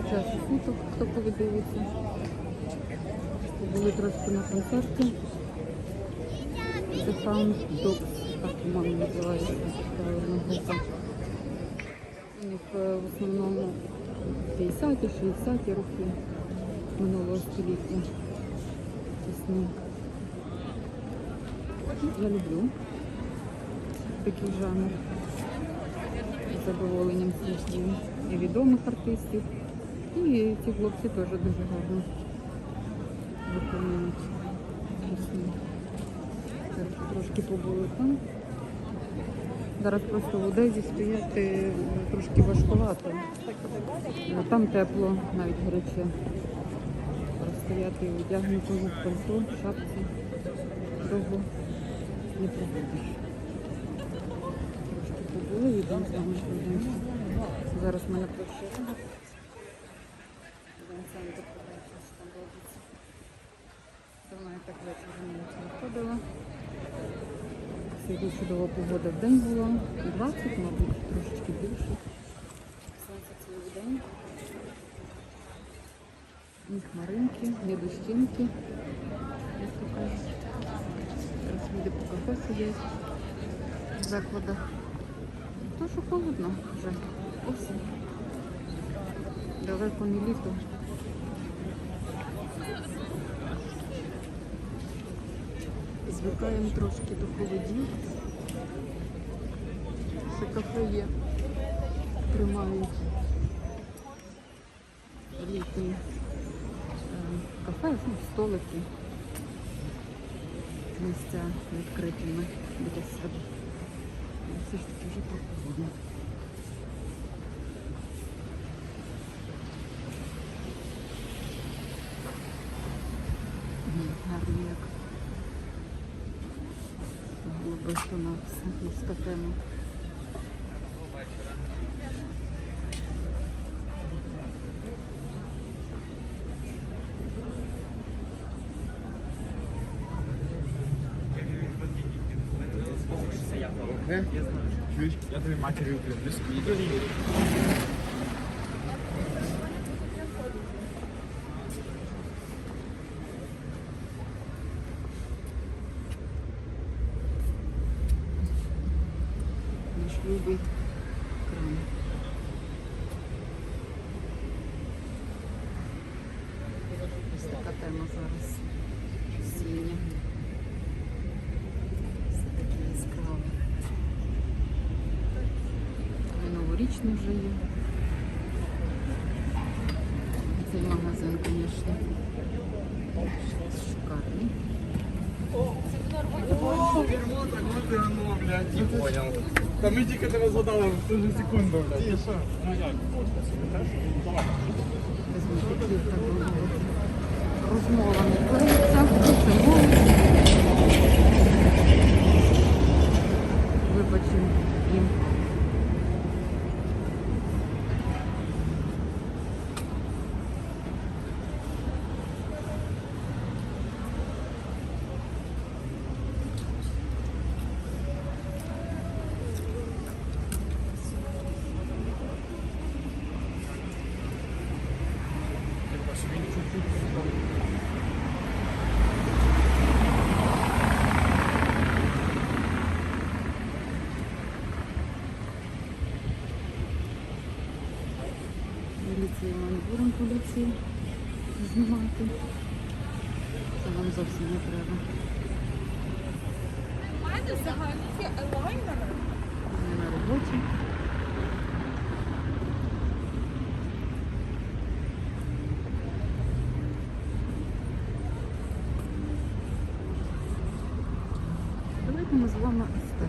по часу суток, хто коли дивиться. Були трошки на концерті. The Found Dogs, так по-моєму називається. У них е, в основному 50-ті, 60-ті роки минулого століття. Пісні. Я люблю такий жанр. З задоволенням слухаю і відомих артистів. І ці хлопці теж дуже гарно виконують трошки побули там. Зараз просто в Одезі стояти е, трошки важкувато. Ну, Там тепло, навіть гаряче. Розстояти одягнутому в пальто, шапці. Довго не пробудеш. Трошки побули, йдемо з вами. Зараз мене площадка. Самі до що там робиться. Давно я так вечором не виходила. Сьогодні чудова погода в день була. 20, мабуть, трошечки більше. Сонце цілий день. Ні хмаринки, ні дощинки. Як то кажуть. Зараз люди по кафе сидять в закладах. То, що холодно вже. Осінь. Далеко не літо. Звикаємо трошки до холодів. Ще кафе є. Тримають літні е, кафе, ну, столики. Місця відкритими біля себе. Все ж таки вже прохолодно. М, Гарно як. Голуби на? Чуєш? Я тобі матері свій. Тема зараз. Осіння. Все таке яскраве. І новорічний вже є. Цей магазин, звісно, шикарний. Не понял. Та ми тільки тебе задали в ту секунду, блядь. Ну як? Клеїться, треба. Ми на роботі. Давайте ми з вами. Ось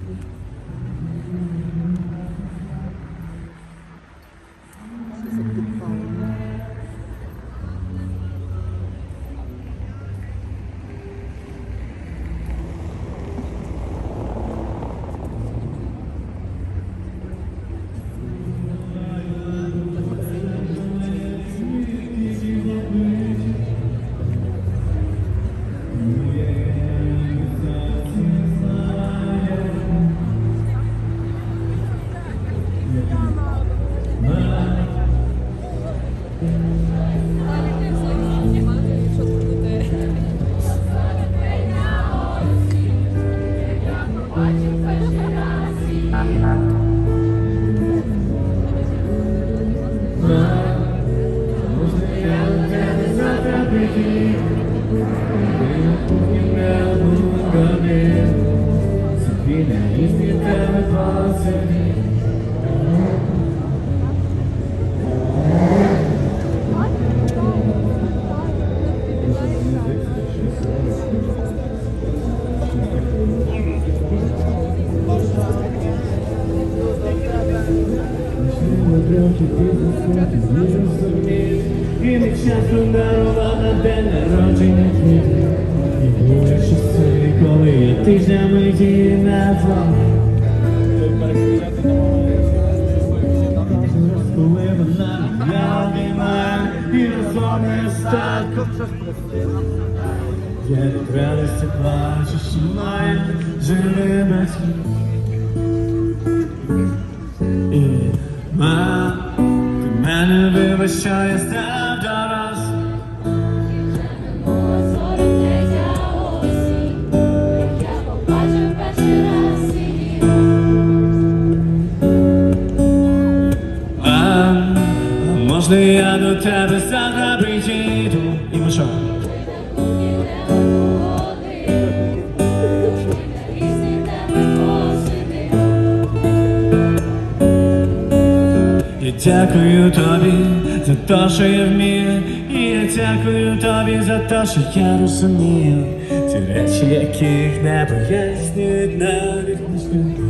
в Yeah. І дарувала день народження. Квітів І буде щасливі, коли я тижнями її назвав Коли вона мене обіймає і розгонує остатку Я від радості плачу, що має живі батьки І мам, ти мене вибач, що я дякую тобі за те, що я вмію, і я дякую тобі за те, що я розумію. Ті речі, яких не пояснюють навіть книжки.